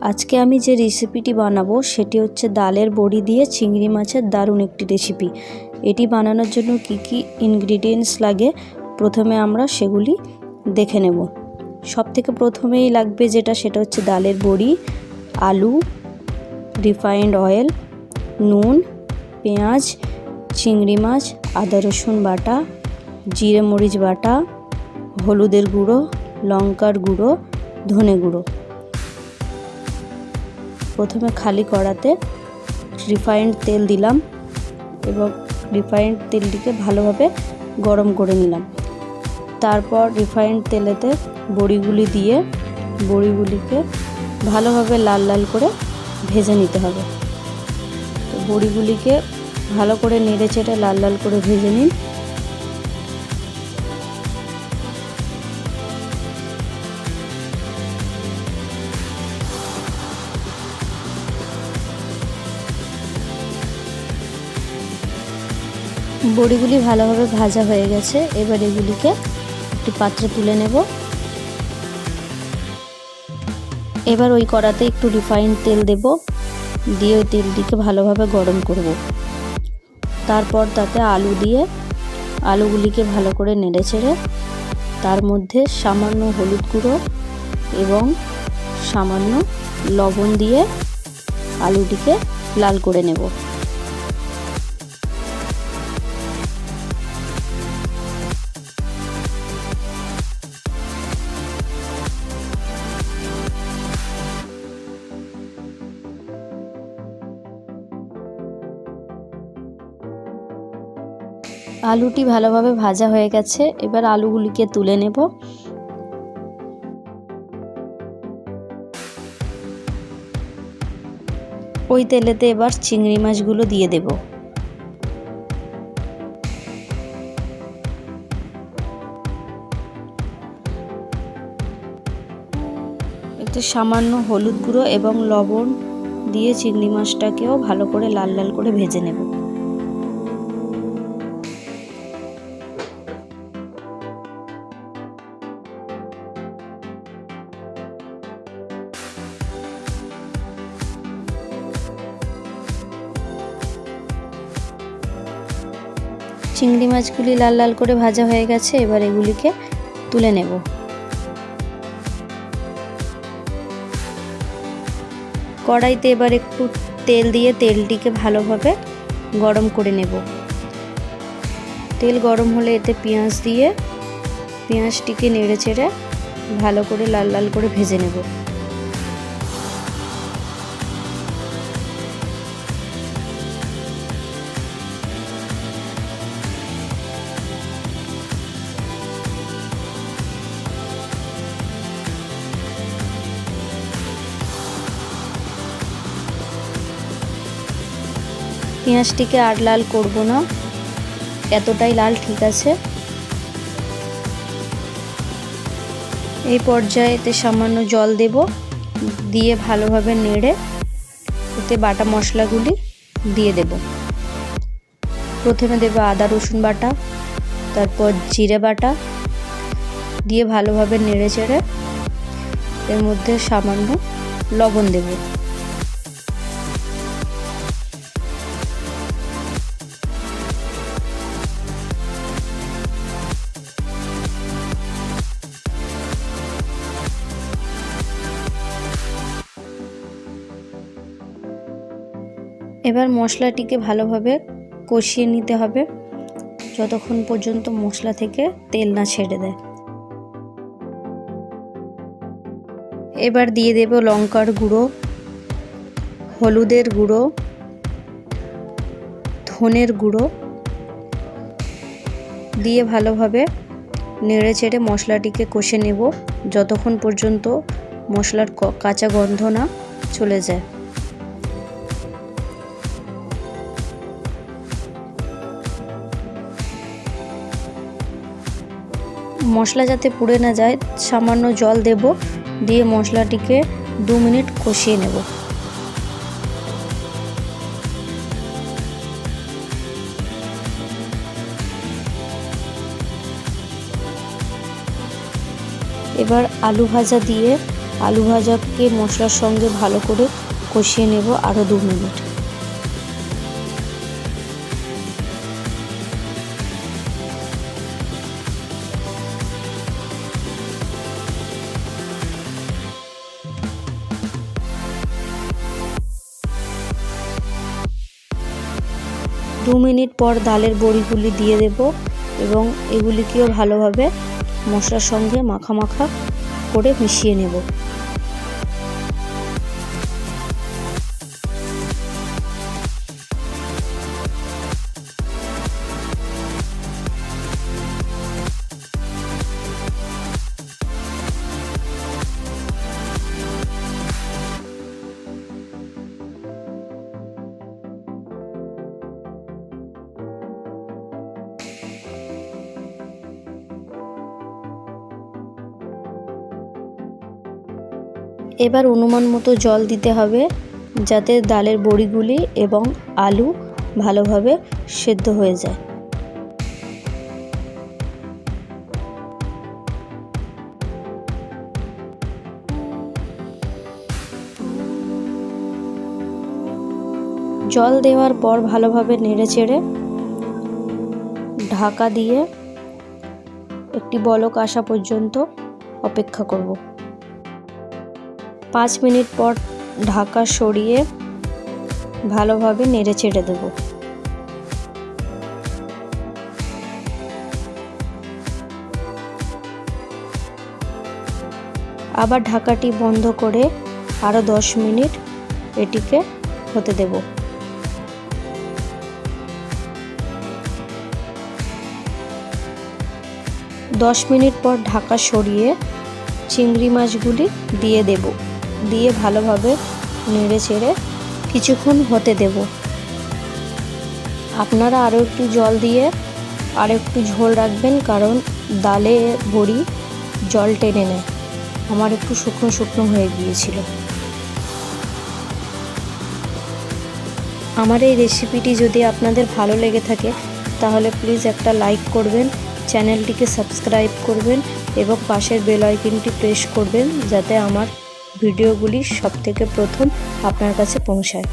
আজকে আমি যে রেসিপিটি বানাবো সেটি হচ্ছে ডালের বড়ি দিয়ে চিংড়ি মাছের দারুণ একটি রেসিপি। এটি বানানোর জন্য কি কি ইনগ্রিডিয়েন্টস লাগে প্রথমে আমরা সেগুলি দেখে নেব। সব থেকে প্রথমেই লাগবে যেটা, সেটা হচ্ছে ডালের বড়ি, আলু রিফাইন্ড অয়েল নুন, পেঁয়াজ, চিংড়ি মাছ, আদা রসুন বাটা, জিরে মরিচ বাটা, হলুদের গুঁড়ো, লঙ্কার গুঁড়ো, ধনে গুঁড়ো। প্রথমে খালি কড়াতে রিফাইন্ড তেল দিলাম এবং রিফাইন্ড তেলটিকে ভালোভাবে গরম করে নিলাম। তারপর রিফাইন্ড তেলেতে বড়িগুলি দিয়ে বড়িগুলিকে ভালোভাবে লাল লাল করে ভেজে নিতে হবে। বড়িগুলিকে ভালো করে নেড়ে চেড়ে লাল লাল করে ভেজে নিন। বড়িগুলি ভালোভাবে ভাজা হয়ে গেছে। এবার এগুলিকে একটি পাত্রে তুলে নেব। এবার ওই কড়াতে একটু রিফাইন তেল দেব। দিয়ে ওই তেলটিকে ভালোভাবে গরম করব। তারপর তাতে আলু দিয়ে আলুগুলিকে ভালো করে নেড়ে ছেড়ে তার মধ্যে সামান্য হলুদ গুঁড়ো এবং সামান্য লবণ দিয়ে আলুটিকে লাল করে নেব। আলুটি ভালোভাবে ভাজা হয়ে গেছে। এবার আলুগুলিকে তুলে নেব। ওই তেলেতে এবার চিংড়ি মাছগুলো দিয়ে দেব। একটু সামান্য হলুদ গুঁড়ো এবং লবণ দিয়ে চিংড়ি মাছটাকেও ভালো করে লাল লাল করে ভেজে নেব। চিংড়ি মাছগুলি লাল লাল করে ভাজা হয়ে গেছে, এবার এগুলিকে তুলে নেব। কড়াইতে এবার একটু তেল দিয়ে তেলটিকে ভালোভাবে গরম করে নেব। তেল গরম হলে এতে পেঁয়াজ দিয়ে, পেঁয়াজটিকে নেড়ে চেড়ে ভালো করে লাল লাল করে ভেজে নেব। পেঁয়াজটিকে আর লাল করব না। এতটাই লাল, ঠিক আছে? এই পর্যায়েতে সামান্য জল দেব, দিয়ে ভালোভাবে নেড়ে এতে বাটা মশলাগুলি দিয়ে দেব। প্রথমে দেব আদা, রসুন বাটা, তারপর জিরে বাটা, দিয়ে ভালোভাবে নেড়ে চেড়ে এর মধ্যে সামান্য লবণ দেবো। এবার মশলাটিকে ভালোভাবে কষিয়ে নিতে হবে। যতক্ষণ পর্যন্ত মশলা থেকে তেল না ছেড়ে দেয়। এবার দিয়ে দেব লঙ্কার গুঁড়ো, হলুদের গুঁড়ো, ধনের গুঁড়ো। দিয়ে ভালোভাবে নেড়ে চেড়ে মশলাটিকে কষে নেব, যতক্ষণ পর্যন্ত মশলার কাঁচা গন্ধ না চলে যায়। মশলা যাতে পুড়ে না যায়, সামান্য জল দেব, দিয়ে মশলাটিকে দু মিনিট কষিয়ে নেব। এবার আলু ভাজা দিয়ে আলু ভাজাকে মশলার সঙ্গে ভালো করে কষিয়ে নেব আরও দু মিনিট। দু মিনিট পর ডালের বড়িগুলি দিয়ে দেব এবং এগুলিকেও ভালোভাবে মশলার সঙ্গে মাখা মাখা করে মিশিয়ে নেব। এবার অনুমান মতো জল দিতে হবে যাতে ডালের বড়িগুলি এবং আলু ভালোভাবে সেদ্ধ হয়ে যায়। জল দেওয়ার পর ভালোভাবে নেড়ে চেড়ে ঢাকা দিয়ে একটি বলক আসা পর্যন্ত অপেক্ষা করব। পাঁচ মিনিট পর ঢাকা সরিয়ে ভালোভাবে নেড়ে চেড়ে দেব। আবার ঢাকাটি বন্ধ করে আরও দশ মিনিট এটিকে হতে দেব। দশ মিনিট পর ঢাকা সরিয়ে চিংড়ি মাছগুলি দিয়ে দেব। দিয়ে ভালোভাবে নেড়ে চেড়ে কিছুক্ষণ হতে দেব। আপনারা আরও একটু জল দিয়ে আর একটু ঝোল রাখবেন, কারণ ডালে বড়ি জল টেনে নেয়। আমার একটু শুকনো শুকনো হয়ে গিয়েছিল। আমার এই রেসিপিটি যদি আপনাদের ভালো লেগে থাকে, তাহলে প্লিজ একটা লাইক করবেন, চ্যানেলটিকে সাবস্ক্রাইব করবেন এবং পাশের বেল আইকনটি প্রেস করবেন, যাতে আমার ভিডিওগুলি সবথেকে প্রথম আপনার কাছে পৌঁছায়।